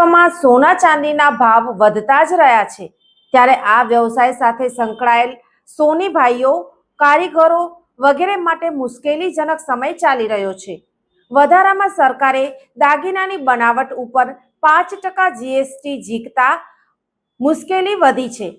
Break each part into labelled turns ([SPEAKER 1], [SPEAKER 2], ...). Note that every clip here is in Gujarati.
[SPEAKER 1] વિશ્વમાં સોના ચાંદીના ભાવ વધતા જ રહ્યા છે. ત્યારે આ વ્યવસાય સાથે સંકળાયેલ સોની ભાઈઓ કારીગરો વગેરે માટે મુશ્કેલીજનક સમય ચાલી રહ્યો છે. વધારામાં સરકારે દાગીનાની બનાવટ ઉપર પાંચ ટકા જીએસટી જીકતા મુશ્કેલી વધી છે.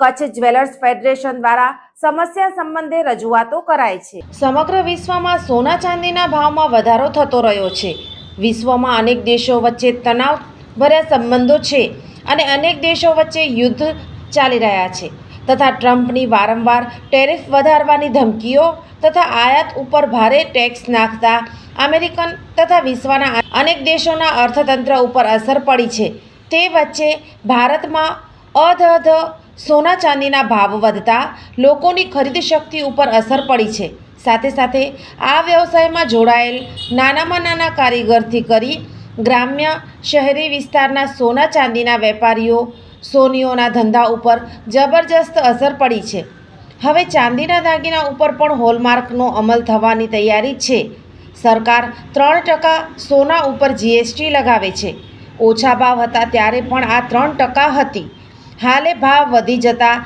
[SPEAKER 1] કચ્છ જ્વેલર્સ ફેડરેશન દ્વારા સમસ્યા સંબંધે રજૂઆતો કરાય છે. સમગ્ર વિશ્વમાં સોના ચાંદીના ભાવમાં વધારો થતો રહ્યો છે. વિશ્વમાં અનેક દેશો વચ્ચે તણાવ ભર્યા સંબંધો છે અને અનેક દેશો વચ્ચે યુદ્ધ ચાલી રહ્યા છે. તથા ટ્રમ્પની વારંવાર ટેરિફ વધારવાની ધમકીઓ તથા આયાત ઉપર ભારે ટેક્સ નાખતા અમેરિકન તથા વિશ્વના અનેક દેશોના અર્થતંત્ર ઉપર અસર પડી છે. તે વચ્ચે ભારતમાં અધધ સોના ચાંદીના ભાવ વધતા લોકોની ખરીદ શક્તિ ઉપર અસર પડી છે. સાથે સાથે આ વ્યવસાયમાં જોડાયેલ નાનામાં નાના કારીગરથી કરી ગ્રામ્ય શહેરી વિસ્તારના સોના ચાંદીના વેપારીઓ સોનીઓના ધંધા ઉપર જબરજસ્ત અસર પડી છે. હવે ચાંદીના દાગીના ઉપર પણ હોલમાર્કનો અમલ થવાની તૈયારી છે. સરકાર ત્રણ ટકા સોના ઉપર જીએસટી લગાવે છે. ઓછા ભાવ હતા ત્યારે પણ આ ત્રણ ટકા હતી. હાલે ભાવ વધી જતા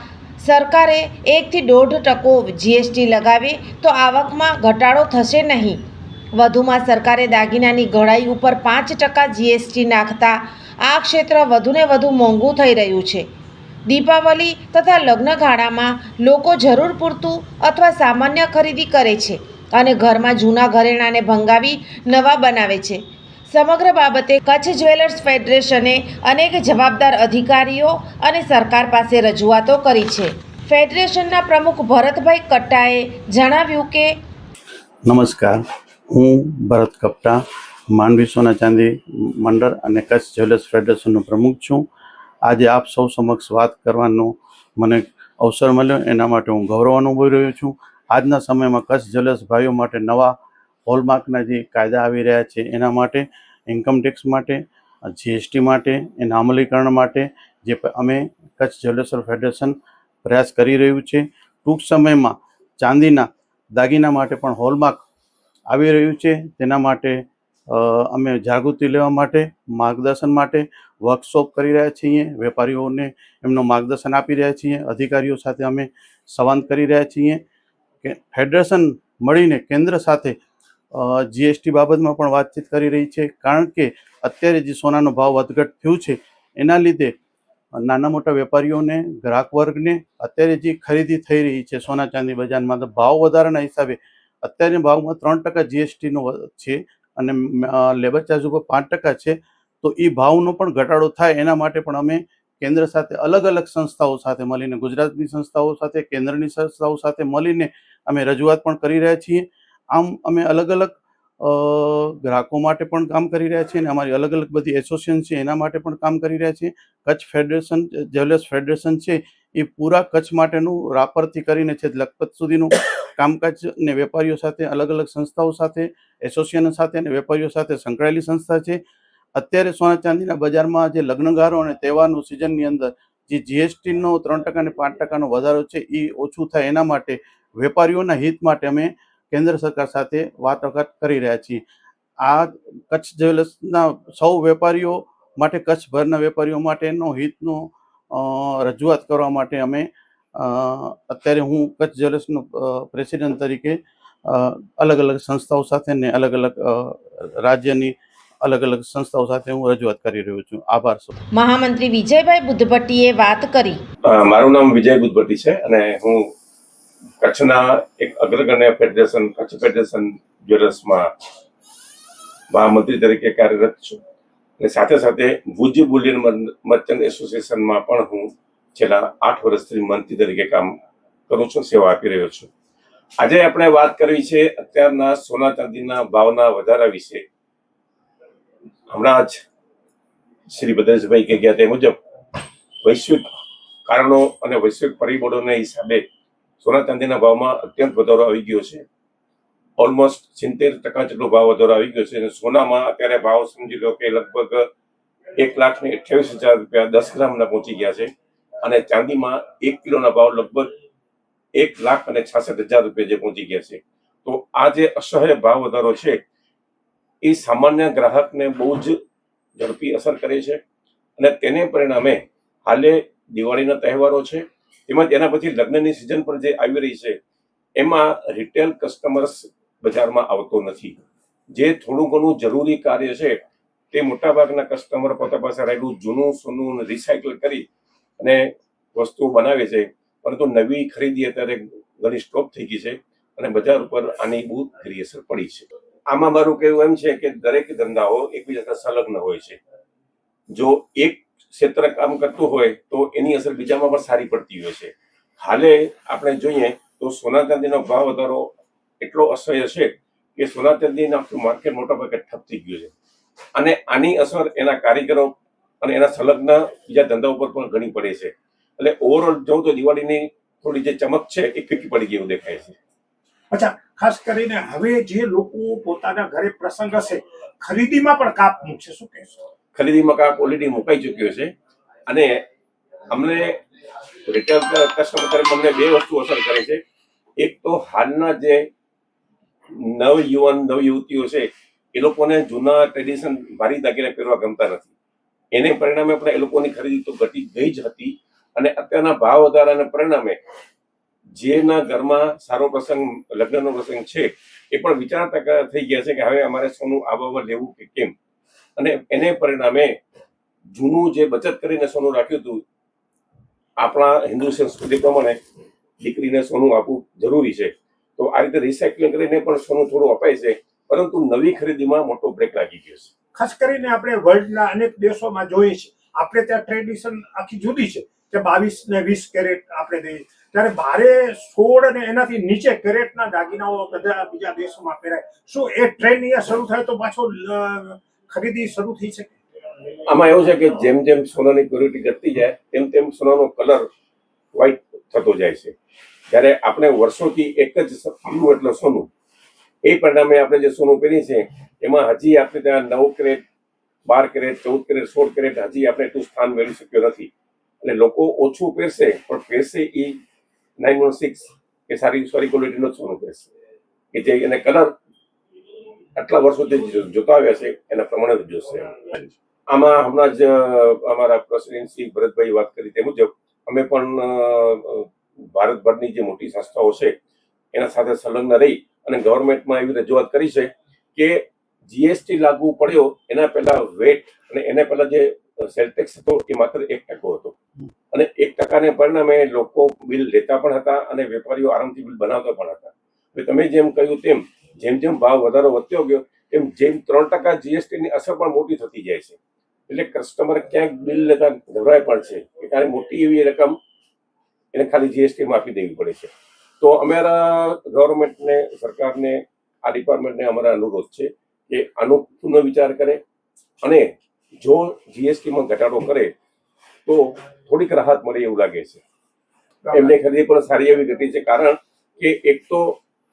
[SPEAKER 1] સરકારે એકથી દોઢ ટકો જીએસટી લગાવી તો આવકમાં ઘટાડો થશે નહીં. વધુમાં સરકારે દાગીનાની ઘડાઈ ઉપર પાંચ ટકા જીએસટી નાખતા આ ક્ષેત્ર વધુને વધુ મોંઘું થઈ રહ્યું છે. દીપાવલી તથા લગ્નગાળામાં લોકો જરૂર પૂરતું અથવા સામાન્ય ખરીદી કરે છે અને ઘરમાં જૂના ઘરેણાંને ભંગાવી નવા બનાવે છે. સમગ્ર બાબતે કચ્છ જ્વેલર્સ ફેડરેશને અનેક જવાબદાર અધિકારીઓ અને સરકાર પાસે રજૂઆતો કરી છે. ફેડરેશનના પ્રમુખ ભરતભાઈ કટ્ટાએ જણાવ્યું કે
[SPEAKER 2] નમસ્કાર. હું ભરત કપટા, માંડવી સોના ચાંદી મંડળ અને કચ્છ જ્વેલર્સ ફેડરેશનનો પ્રમુખ છું. આજે આપ સૌ સમક્ષ વાત કરવાનો મને અવસર મળ્યો, એના માટે હું ગૌરવ અનુભવી રહ્યો છું. આજના સમયમાં કચ્છ જ્વેલર્સ ભાઈઓ માટે નવા હોલમાર્કના જે કાયદા આવી રહ્યા છે, એના માટે ઇન્કમ ટેક્સ માટે જીએસટી માટે, એના અમલીકરણ માટે, જે અમે કચ્છ જ્વેલર્સ ફેડરેશન પ્રયાસ કરી રહ્યું છે. ટૂંક સમયમાં ચાંદીના દાગીના માટે પણ હોલમાર્ક આવી રહ્યું છે. તેના માટે અમે જાગૃતિ લેવા માટે, માર્ગદર્શન માટે વર્કશોપ કરી રહ્યા છીએ. વેપારીઓને એમનું માર્ગદર્શન આપી રહ્યા છીએ. અધિકારીઓ સાથે અમે સંવાદ કરી રહ્યા છીએ. કે ફેડરેશન મળીને કેન્દ્ર સાથે જીએસટી બાબતમાં પણ વાતચીત કરી રહી છે. કારણ કે અત્યારે જે સોનાનો ભાવ વધઘટ થયું છે, એના લીધે નાના મોટા વેપારીઓને, ગ્રાહક વર્ગને અત્યારે જે ખરીદી થઈ રહી છે સોના ચાંદી બજારમાં, તો ભાવ વધારાના હિસાબે અત્યારે ભાવમાં ત્રણ ટકા જીએસટીનો છે અને લેબર ચાર્જ ઉપર પાંચ ટકા છે, તો એ ભાવનો પણ ઘટાડો થાય એના માટે પણ અમે કેન્દ્ર સાથે અલગ અલગ સંસ્થાઓ સાથે મળીને, ગુજરાતની સંસ્થાઓ સાથે, કેન્દ્રની સંસ્થાઓ સાથે મળીને અમે રજૂઆત પણ કરી રહ્યા છીએ. આમ અમે અલગ અલગ ગ્રાહકો માટે પણ કામ કરી રહ્યા છીએ અને અમારી અલગ અલગ બધી એસોસિએશન છે એના માટે પણ કામ કરી રહ્યા છીએ. કચ્છ ફેડરેશન જ્વેલર્સ ફેડરેશન છે, એ પૂરા કચ્છ માટેનું રાપરથી કરીને છે લખપત સુધીનું કામકાજ ને વેપારીઓ સાથે, અલગ અલગ સંસ્થાઓ સાથે, એસોસિએશન સાથે અને વેપારીઓ સાથે સંકળાયેલી સંસ્થા છે. અત્યારે સોના ચાંદીના બજારમાં જે લગ્નગારો અને તહેવારનું સિઝનની અંદર જે જીએસટીનો ત્રણ ટકા અને પાંચ ટકાનો વધારો છે, એ ઓછું થાય એના માટે વેપારીઓના હિત માટે અમે કેન્દ્ર સરકાર સાથે વાટાઘાટ કરી રહ્યા છીએ. આ કચ્છ જ્વેલર્સના સૌ વેપારીઓ માટે, કચ્છભરના વેપારીઓ માટેનો હિતનો રજૂઆત કરવા માટે અમે અત્યારે હું કચ્છ જ્વેલર્સનો પ્રેસિડેન્ટ તરીકે અલગ અલગ સંસ્થાઓ સાથે ને અલગ અલગ રાજ્યની અલગ અલગ સંસ્થાઓ સાથે હું રજૂઆત કરી રહ્યો છું. આભાર સૌ
[SPEAKER 1] મહામંત્રી વિજયભાઈ બુદ્ધભટ્ટીએ વાત કરી.
[SPEAKER 3] મારું નામ વિજય બુદ્ધભટ્ટી છે અને હું કચ્છના એક અગ્રગણ્ય ફેડરેશન કચ્છ ફેડરેશન જ્વેલર્સમાં મહામંત્રી તરીકે કાર્યરત છું. અને સાથે સાથે ભુજ બુલિયન મર્ચન્ટ એસોસિએશનમાં પણ હું છેલ્લા આઠ વર્ષથી મંત્રી તરીકે કામ કરું છું, સેવા આપી રહ્યો છું. આજે આપણે વાત કરવી છે અત્યારના સોના ચાંદીના ભાવના વધારા વિશે. હમણાં જ શ્રી ભદ્રેશભાઈ કે ગયા તે મુજબ વૈશ્વિક કારણો અને વૈશ્વિક પરિબળોના હિસાબે સોના ચાંદીના ભાવમાં અત્યંત વધારો આવી ગયો છે. ઓલમોસ્ટ સિત્તેર ટકા જેટલો ભાવ વધારો આવી ગયો છે અને સોનામાં અત્યારે ભાવ સમજી લો કે લગભગ એક લાખ ને અઠ્યાવીસ હજાર રૂપિયા દસ ગ્રામના પહોંચી ગયા છે. અને ચાંદીમાં એક કિલોના ભાવ લગભગ એક લાખ અને છાસઠ હજાર રૂપિયા જે પહોંચી ગયા છે. તો આ જે અસહ્ય ભાવ વધારો છે, એ સામાન્ય ગ્રાહકને બહુ જ ઝડપી અસર કરે છે અને તેને પરિણામે હાલે દિવાળીના તહેવારો છે, તેમજ એના પછી લગ્નની સિઝન પણ જે આવી રહી છે, એમાં રિટેલ કસ્ટમર્સ બજારમાં આવતો નથી. જે થોડું ઘણું જરૂરી કાર્ય છે, તે મોટાભાગના કસ્ટમર પોતા પાસે રહેલું જૂનું, સોનું રિસાયકલ કરી અને વસ્તુઓ બનાવે છે. પરંતુ નવી ખરીદી અત્યારે ઘણી સ્ટોપ થઈ ગઈ છે અને બજાર ઉપર આની બહુ ખરી અસર પડી છે. આમાં મારું કહેવું એમ છે કે દરેક ધંધાઓ એકબીજા સંલગ્ન હોય છે. જો એક ક્ષેત્ર કામ કરતું હોય તો એની અસર બીજામાં પણ સારી પડતી હોય છે. હાલે આપણે જોઈએ તો સોના ચાંદીનો ભાવ વધારો એટલો અસહ્ય છે કે સોના ચાંદીનું આખું માર્કેટ મોટા ભાગે ઠપ થઈ ગયું છે. અને આની અસર એના કારીગરો અને એના સંલગ્ન બીજા ધંધા ઉપર પણ ઘણી પડે છે. એટલે ઓવરઓલ જોઉં તો દિવાળીની થોડી જે ચમક છે એ ફીકી પડી ગઈ એવું દેખાય છે.
[SPEAKER 4] અચ્છા ખાસ કરીને હવે જે લોકો પોતાના ઘરે પ્રસંગ હશે ખરીદીમાં પણ કાપ મૂકશે શું કહેશો?
[SPEAKER 3] ખરીદીમાં કાપ ઓલરેડી મુકાઈ ચૂક્યો છે. અને અમને રિટેલ કસ્ટમર તરફ અમને બે વસ્તુ અસર કરે છે. એક તો હાલના જે નવ યુવાન નવ યુવતીઓ છે એ લોકોને જૂના ટ્રેડિશન ભારી દાગીને પહેરવા ગમતા નથી. એને પરિણામે પણ એ લોકોની ખરીદી તો ઘટી ગઈ જ હતી. અને અત્યારના ભાવ વધારાને પરિણામે જેના ઘરમાં સારો પ્રસંગ, લગ્નનો પ્રસંગ છે, એ પણ વિચારતા થઈ ગયા છે કે હવે અમારે સોનું આબોમાં લેવું કે કેમ? અને એને પરિણામે જૂનું જે બચત કરીને સોનું રાખ્યું હતું, આપણા હિન્દુ સંસ્કૃતિ પ્રમાણે દીકરીને સોનું આપવું જરૂરી છે. તો આ રીતે રિસાયકલિંગ કરીને પણ સોનું થોડું અપાય છે, પરંતુ નવી ખરીદીમાં મોટો બ્રેક લાગી ગયો છે.
[SPEAKER 4] ખાસ કરીને આપણે વર્લ્ડના અનેક દેશોમાં જોઈએ છે આપણે ત્યાં ટ્રેડિશન આખી જુદી છે કે બાવીસ ને વીસ કેરેટ આપણે દઈએ ત્યારે ભારે સોળ અને એનાથી નીચે કેરેટના દાગીનાઓ બધા બીજા દેશોમાં પહેરાય શું એ ટ્રેન્ડ અહીંયા શરૂ થાય તો પાછો ખરીદી શરૂ થઈ શકે?
[SPEAKER 3] આમાં એવું છે કે જેમ જેમ સોનાની ક્વોલિટી ઘટતી જાય, તેમ તેમ સોનાનો કલર વ્હાઈટ થતો જાય છે. જ્યારે આપણે વર્ષોથી એક જ પીળું એટલે સોનું એ પરિણામે આપણે જે સોનું પહેરીએ છીએ, એમાં હજી આપણે ત્યાં નવ કેરેટ, બાર કેરેટ, ચૌદ કેરેટ, સોળ કેરેટ હજી આપણે એટલું સ્થાન મેળવી શક્યો નથી. એટલે લોકો ઓછું પહેરશે, પણ પહેરશે એ નાઇન વન સિક્સ કે સારી સારી ક્વોલિટીનો જ સોનું પહેરશે. કે જે એને કલર આટલા વર્ષોથી જોતા આવ્યા છે, એના પ્રમાણે જ જોશે. આમાં હમણાં જ અમારા પ્રેસિડેન્ટ શ્રી ભરતભાઈ વાત કરી તે મુજબ, અમે પણ ભારતભરની જે મોટી સંસ્થાઓ છે એના સાથે સંલગ્ન રહી અને ગવર્મેન્ટમાં એવી રજૂઆત કરી છે કે જીએસટી લાગુ પડ્યો એના પહેલા વેટ અને એને પહેલા જે સેલ ટેક્સ હતો એ માત્ર એક ટકો હતો. અને એક ટકાને પરિણામે લોકો બિલ લેતા પણ હતા અને વેપારીઓ આરામથી બિલ બનાવતા પણ હતા. હવે તમે જેમ કહ્યું તેમ જેમ જેમ ભાવ વધારો વધતો ગયો તેમ જેમ ત્રણ ટકા જીએસટી ની અસર પણ મોટી થતી જાય છે. એટલે કસ્ટમર ક્યાંક બિલ લેતા ગભરાય પણ છે. કે કારણ મોટી એવી રકમ એને ખાલી જીએસટી માં આપી દેવી પડે છે. તો અમારા ગવર્મેન્ટને સરકારને આ ડિપાર્ટમેન્ટને અમારા અનુરોધ છે કે આનો પુનઃ વિચાર કરે અને જો જીએસટીમાં ઘટાડો કરે તો થોડીક રાહત મળે એવું લાગે છે. એમને ખરીદી પણ સારી એવી ઘટી છે. કારણ કે એક તો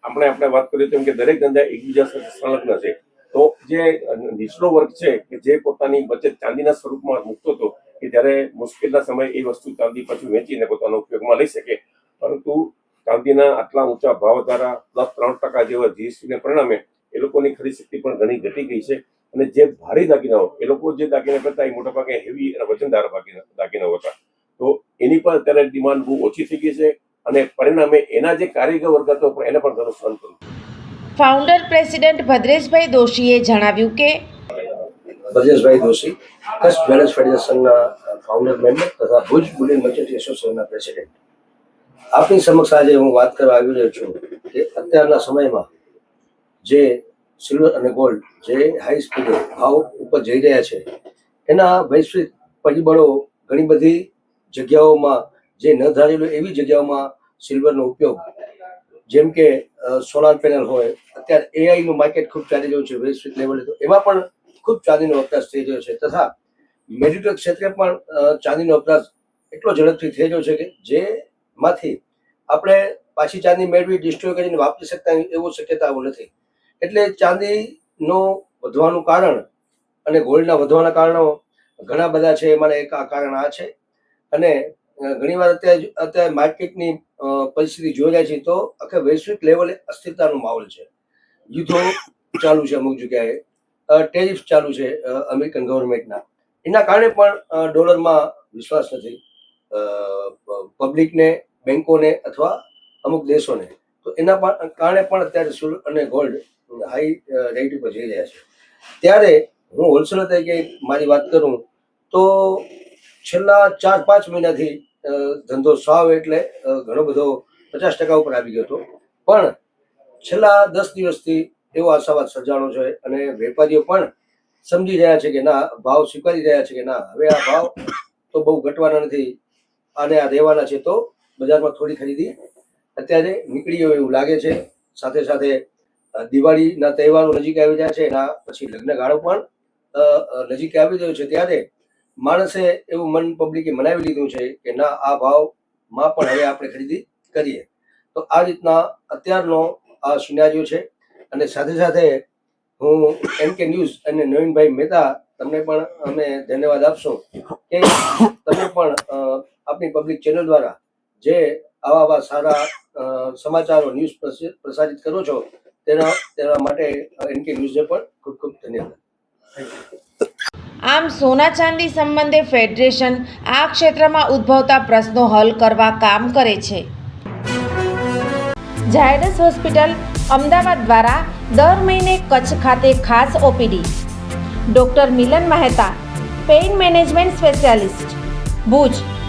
[SPEAKER 3] આપણે આપણે વાત કરીએ તેમ કે દરેક ધંધા એકબીજા સાથે સંલગ્ન છે. તો જે નીચલો વર્ગ છે કે જે પોતાની બચત ચાંદીના સ્વરૂપમાં મૂકતો હતો કે જ્યારે મુશ્કેલના સમયે એ વસ્તુ ચાંદી પછી વેચીને પોતાનો ઉપયોગમાં લઈ શકે પરંતુ ચાંદીના આટલા ઊંચા ભાવ દ્વારા પ્લસ ત્રણ ટકા જેવા જીએસટીને પરિણામે એ લોકોની ખરીદ શક્તિ પણ ઘણી ઘટી ગઈ છે. અને જે ભારે દાગીનાઓ એ લોકો જે દાગીના કરતા એ મોટા ભાગે હેવી અને વજનદાર દાગીના દાગીનાઓ હતા. તો એની પણ અત્યારે ડિમાન્ડ બહુ ઓછી થઈ ગઈ છે અને પરિણામે એના જે કારીગર વર્ગ હતો પણ એને પણ ઘણું સહન કર્યું
[SPEAKER 1] ફાઉન્ડર પ્રેસિડેન્ટ ભદ્રેશભાઈ દોશીએ જણાવ્યું કે
[SPEAKER 5] બ્રજેશભાઈ દોશી કચ્છ જ્વેલર્સ ફેડરેશનના ફાઉન્ડર મેમ્બર તથા ભુજ બુલિયન મર્ચન્ટ એસોસિએશનના પ્રેસિડેન્ટ આપની સમક્ષ આજે હું વાત કરવા આવી રહ્યો છું કે અત્યારના સમયમાં જે સિલ્વર અને ગોલ્ડ જે હાઈ સ્પીડે ભાવ ઉપર જઈ રહ્યા છે, એના વૈશ્વિક પરિબળો ઘણી બધી જગ્યાઓમાં જે ન ધારેલું એવી જગ્યાઓમાં સિલ્વરનો ઉપયોગ, જેમ કે સોલાર પેનલ હોય, અત્યારે એઆઈનું માર્કેટ ખૂબ ચાલી રહ્યું છે વૈશ્વિક લેવલે, તો એમાં પણ ખૂબ ચાંદીનો વપરાશ થઈ રહ્યો છે તથા મેડિકલ ક્ષેત્રે પણ ચાંદીનો વપરાશ એટલો ઝડપથી થઈ રહ્યો છે કે જેમાંથી આપણે પાછી ચાંદી મેળવી, ડિસ્ટ્રોય કરીને વાપરી શકતા એવું શક્યતાઓ નથી. એટલે ચાંદીનો વધવાનું કારણ અને ગોલ્ડના વધવાના કારણો ઘણા બધા છે એમાં એક આ કારણ આ છે. અને ઘણીવાર અત્યારે અત્યારે માર્કેટની પરિસ્થિતિ જોઈ રહ્યા છીએ તો આખે વૈશ્વિક લેવલે અસ્થિરતાનો માહોલ છે. યુદ્ધો ચાલુ છે અમુક જગ્યાએ. ટેરિફ ચાલુ છે અમેરિકન ગવર્મેન્ટના. એના કારણે પણ ડોલરમાં વિશ્વાસ નથી. પબ્લિકને બેંકોને અથવા અમુક દેશોને. તો એના કારણે પણ અત્યારે સોલ અને ગોલ્ડ હાઈ રેટ ઉપર જઈ રહ્યા છે. ત્યારે હું હોલસેલર તરીકે મારી વાત કરું તો છેલ્લા ચાર પાંચ મહિનાથી ધંધો સાવ એટલે ઘણો બધો પચાસ ટકા ઉપર આવી ગયો હતો. પણ છેલ્લા દસ દિવસથી એવો આશાવાદ સર્જાણો છે અને વેપારીઓ પણ સમજી રહ્યા છે કે ના, ભાવ સ્વીકારી રહ્યા છે કે ના. હવે આ ભાવ તો બહુ ઘટવાના નથી. અને આ રહેવાના છે તો બજારમાં થોડી ખરીદી. અત્યારે નીકળી હોય એવું લાગે છે. સાથે સાથે દિવાળીના તહેવારો નજીક આવી રહ્યા છે. એના પછી લગ્ન ગાળો પણ નજીક આવી રહ્યો છે. ત્યારે માણસે એવું મન પબ્લિકે મનાવી લીધું છે કે ના, આ ભાવમાં પણ હવે આપણે ખરીદી કરીએ. તો આ રીતના અત્યારનો આ સિનારીઓ છે. અને સાથે સાથે હું એમ કે ન્યૂઝ અને નવીનભાઈ મહેતા તમને પણ અમે ધન્યવાદ આપશું કે તમે પણ આપણી પબ્લિક ચેનલ દ્વારા જે આવા આવા સારા સમાચારો, ન્યૂઝ પ્રસારિત કરો છો, તેના તેના માટે એનકે ન્યૂઝને પણ ખૂબ ખૂબ ધન્યવાદ.
[SPEAKER 1] આમ સોના ચાંદી સંબંધે ફેડરેશન આ ક્ષેત્રમાં ઉદ્ભવતા પ્રશ્નો હલ કરવા કામ કરે છે. ઝાયડસ હોસ્પિટલ અમદાવાદ દ્વારા દર મહિને કચ્છ ખાતે ખાસ OPD. Doctor Milan Mehta, pain management specialist. Bhuj